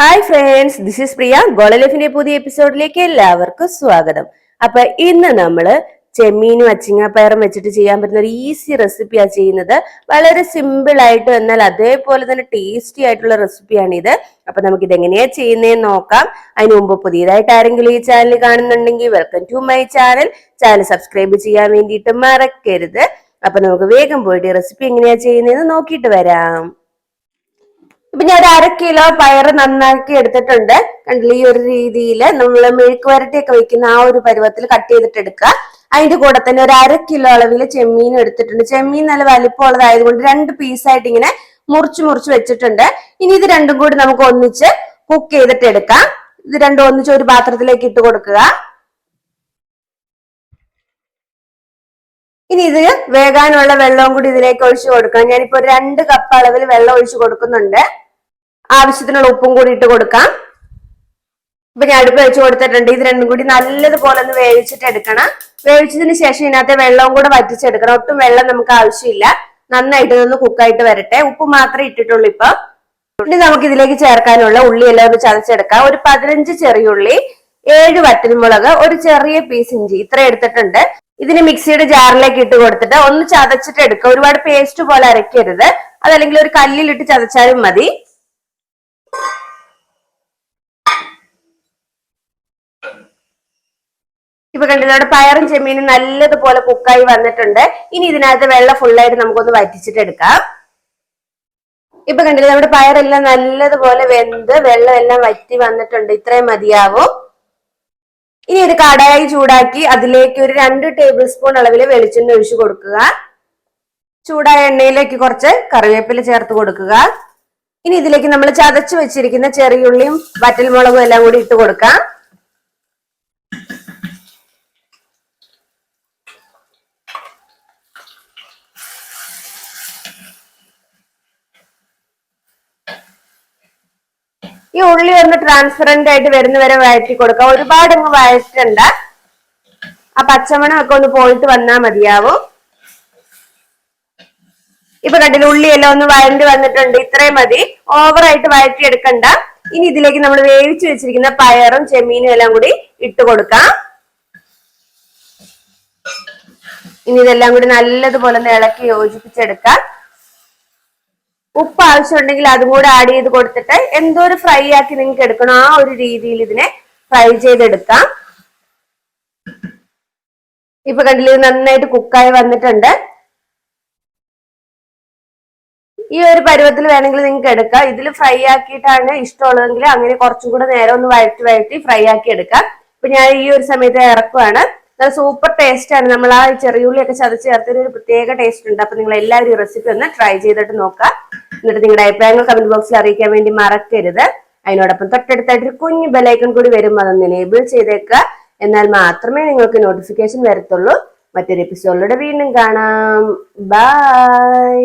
Hi friends this is Priya ഗോളലഫിന്റെ പുതിയ എപ്പിസോഡിലേക്ക് എല്ലാവർക്കും സ്വാഗതം. അപ്പൊ ഇന്ന് നമ്മൾ ചെമ്മീനും അച്ചിങ്ങാപ്പയറും വെച്ചിട്ട് ചെയ്യാൻ പറ്റുന്ന ഒരു ഈസി റെസിപ്പിയാണ് ചെയ്യുന്നത്. വളരെ സിമ്പിൾ ആയിട്ട് എന്നാൽ അതേപോലെ തന്നെ ടേസ്റ്റി ആയിട്ടുള്ള റെസിപ്പിയാണ് ഇത്. അപ്പൊ നമുക്ക് ഇത് എങ്ങനെയാ ചെയ്യുന്നതെന്ന് നോക്കാം. അതിന് മുമ്പ് പുതിയതായിട്ട് ആരെങ്കിലും ഈ ചാനൽ കാണുന്നുണ്ടെങ്കിൽ welcome to my channel channel subscribe ചെയ്യാൻ വേണ്ടിയിട്ട് മറക്കരുത്. അപ്പൊ നമുക്ക് വേഗം പോയിട്ട് റെസിപ്പി എങ്ങനെയാ ചെയ്യുന്നതെന്ന് നോക്കിയിട്ട് വരാം. ഇപ്പൊ ഞാൻ ഒരു അര കിലോ പയറ് നന്നാക്കി എടുത്തിട്ടുണ്ട്. കണ്ടില്ല ഈ ഒരു രീതിയിൽ നമ്മൾ മെഴുക്ക് വരട്ടിയൊക്കെ വെക്കുന്ന ആ ഒരു പരുവത്തിൽ കട്ട് ചെയ്തിട്ട് എടുക്കുക. അതിന്റെ കൂടെ തന്നെ ഒരു അര കിലോ അളവിൽ ചെമ്മീൻ എടുത്തിട്ടുണ്ട്. ചെമ്മീൻ നല്ല വലിപ്പമുള്ളതായതുകൊണ്ട് രണ്ട് പീസായിട്ട് ഇങ്ങനെ മുറിച്ച് മുറിച്ച് വെച്ചിട്ടുണ്ട്. ഇനി ഇത് രണ്ടും കൂടി നമുക്ക് ഒന്നിച്ച് കുക്ക് ചെയ്തിട്ട് എടുക്കാം. ഇത് രണ്ടും ഒന്നിച്ച് ഒരു പാത്രത്തിലേക്ക് ഇട്ട് കൊടുക്കുക. ഇനി ഇത് വേകാനുള്ള വെള്ളവും കൂടി ഇതിലേക്ക് ഒഴിച്ചു കൊടുക്കണം. ഞാനിപ്പോ രണ്ട് കപ്പ് അളവിൽ വെള്ളം ഒഴിച്ചു കൊടുക്കുന്നുണ്ട്. ആവശ്യത്തിനുള്ള ഉപ്പും കൂടി ഇട്ട് കൊടുക്കാം. ഇപ്പൊ ഞാൻ അടുപ്പ് വെച്ച് കൊടുത്തിട്ടുണ്ട്. ഇത് രണ്ടും കൂടി നല്ലതുപോലെ ഒന്ന് വേവിച്ചിട്ട് എടുക്കണം. വേവിച്ചതിന് ശേഷം ഇതിനകത്തെ വെള്ളവും കൂടെ വറ്റിച്ചെടുക്കണം. ഒട്ടും വെള്ളം നമുക്ക് ആവശ്യമില്ല. നന്നായിട്ട് ഇതൊന്ന് കുക്കായിട്ട് വരട്ടെ. ഉപ്പ് മാത്രമേ ഇട്ടിട്ടുള്ളൂ ഇപ്പൊ. ഇനി നമുക്ക് ഇതിലേക്ക് ചേർക്കാനുള്ള ഉള്ളി എല്ലാം ഒന്ന് ചതച്ചെടുക്കാം. ഒരു പതിനഞ്ച് ചെറിയുള്ളി ഏഴ് വറ്റൽമുളക് ഒരു ചെറിയ പീസ് ഇഞ്ചി. ഇത്ര എടുത്തിട്ടുണ്ട്. ഇതിന് മിക്സിയുടെ ജാറിലേക്ക് ഇട്ട് കൊടുത്തിട്ട് ഒന്ന് ചതച്ചിട്ട് എടുക്കുക. ഒരുപാട് പേസ്റ്റ് പോലെ അരക്കരുത് അതല്ലെങ്കിൽ ഒരു കല്ലിലിട്ട് ചതച്ചാലും മതി. ഇപ്പൊ കണ്ടിട്ട് പയറും ചെമ്മീനും നല്ലതുപോലെ കുക്കായി വന്നിട്ടുണ്ട്. ഇനി ഇതിനകത്ത് വെള്ളം ഫുള്ളായിട്ട് നമുക്കൊന്ന് വറ്റിച്ചിട്ട് എടുക്കാം. ഇപ്പൊ കണ്ടില്ല നമ്മുടെ പയറെല്ലാം നല്ലതുപോലെ വെന്ത് വെള്ളം എല്ലാം വറ്റി വന്നിട്ടുണ്ട്. ഇത്രയും മതിയാവും. ഇനി ഒരു കടായി ചൂടാക്കി അതിലേക്ക് ഒരു രണ്ട് ടേബിൾ സ്പൂൺ അളവിൽ വെളിച്ചെണ്ണ ഒഴിച്ചു കൊടുക്കുക. ചൂടായ എണ്ണയിലേക്ക് കുറച്ച് കറിവേപ്പില ചേർത്ത് കൊടുക്കുക. ഇനി ഇതിലേക്ക് നമ്മൾ ചതച്ചു വെച്ചിരിക്കുന്ന ചെറിയുള്ളിയും വറ്റൽമുളകും എല്ലാം കൂടി ഇട്ട് കൊടുക്കാം. ഈ ഉള്ളി ഒന്ന് ട്രാൻസ്പെറന്റ് ആയിട്ട് വരുന്ന വരെ വഴറ്റി കൊടുക്കാം. ഒരുപാട് അങ്ങ് വഴറ്റണ്ട. ആ പച്ചമണം ഒക്കെ ഒന്ന് പോയിട്ട് വന്നാൽ മതിയാവും. ഇപ്പൊ കണ്ടില്ല ഉള്ളിയെല്ലാം ഒന്ന് വഴണ്ടി വന്നിട്ടുണ്ട്. ഇത്രയും മതി. ഓവറായിട്ട് വഴറ്റിയെടുക്കണ്ട. ഇനി ഇതിലേക്ക് നമ്മൾ വേവിച്ചു വെച്ചിരിക്കുന്ന പയറും ചെമ്മീനും എല്ലാം കൂടി ഇട്ട് കൊടുക്കാം. ഇനി ഇതെല്ലാം കൂടി നല്ലതുപോലെ ഒന്ന് ഇളക്കി യോജിപ്പിച്ചെടുക്കാം. ഉപ്പ് ആവശ്യമുണ്ടെങ്കിൽ അതും കൂടെ ആഡ് ചെയ്ത് കൊടുത്തിട്ട് എന്തോ ഒരു ഫ്രൈ ആക്കി നിങ്ങൾക്ക് എടുക്കണം. ആ ഒരു രീതിയിൽ ഇതിനെ ഫ്രൈ ചെയ്തെടുക്കാം. ഇപ്പൊ കണ്ടില്ല ഇത് നന്നായിട്ട് കുക്കായി വന്നിട്ടുണ്ട്. ഈ ഒരു പരുവത്തിൽ വേണമെങ്കിൽ നിങ്ങൾക്ക് എടുക്കാം. ഇതിൽ ഫ്രൈ ആക്കിയിട്ടാണ് ഇഷ്ടമുള്ളതെങ്കിൽ അങ്ങനെ കുറച്ചും കൂടെ നേരം ഒന്ന് വഴറ്റി വഴറ്റി ഫ്രൈ ആക്കി എടുക്കാം. ഇപ്പൊ ഞാൻ ഈ ഒരു സമയത്ത് ഇറക്കുവാണ്. നല്ല സൂപ്പർ ടേസ്റ്റ് ആണ്. നമ്മൾ ആ ചെറിയുള്ളിയൊക്കെ ചതച്ച് ചേർത്തൊരു ഒരു പ്രത്യേക ടേസ്റ്റ് ഉണ്ട്. അപ്പൊ നിങ്ങൾ എല്ലാവരും ഈ റെസിപ്പി ഒന്ന് ട്രൈ ചെയ്തിട്ട് നോക്കുക എന്നിട്ട് നിങ്ങളുടെ അഭിപ്രായങ്ങൾ കമന്റ് ബോക്സിൽ അറിയിക്കാൻ വേണ്ടി മറക്കരുത്. അതിനോടൊപ്പം തൊട്ടടുത്തായിട്ട് ഒരു കുഞ്ഞു ബെലൈക്കൺ കൂടി വരും. അതൊന്ന് എനേബിൾ ചെയ്തേക്കുക എന്നാൽ മാത്രമേ നിങ്ങൾക്ക് നോട്ടിഫിക്കേഷൻ വരത്തുള്ളൂ. മറ്റൊരു എപ്പിസോഡിലൂടെ വീണ്ടും കാണാം. ബൈ